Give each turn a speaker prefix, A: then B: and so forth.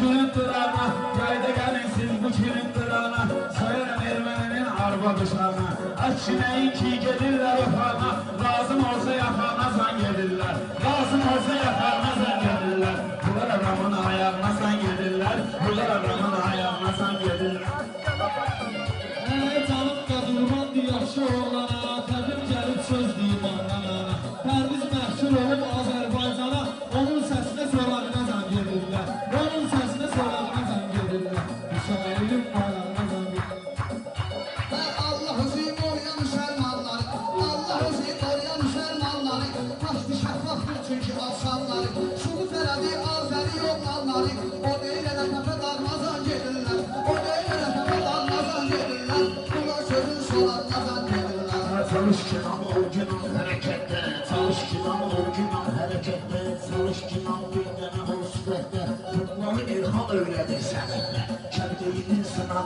A: kirin durana Yayda gelin siz bu kirin durana Sayarım Ermeninin arba dışarına. Akşineyin ki gelirler ufana Lazım olsa yakana zan gelirler. Lazım olsa yakana zan gelirler. Bunlar adamın ayağına zan gelirler. Bunlar adamın ayağına zan gelirler.
B: Ey canım qadırmandı yaxşı oğlana Təbim
A: Çalış ki nam ol günah harekette Çalış ki nam ol günah harekette Çalış ki nam bir dene ol sürekte Bunları ilham öyledir seninde Kendi sınav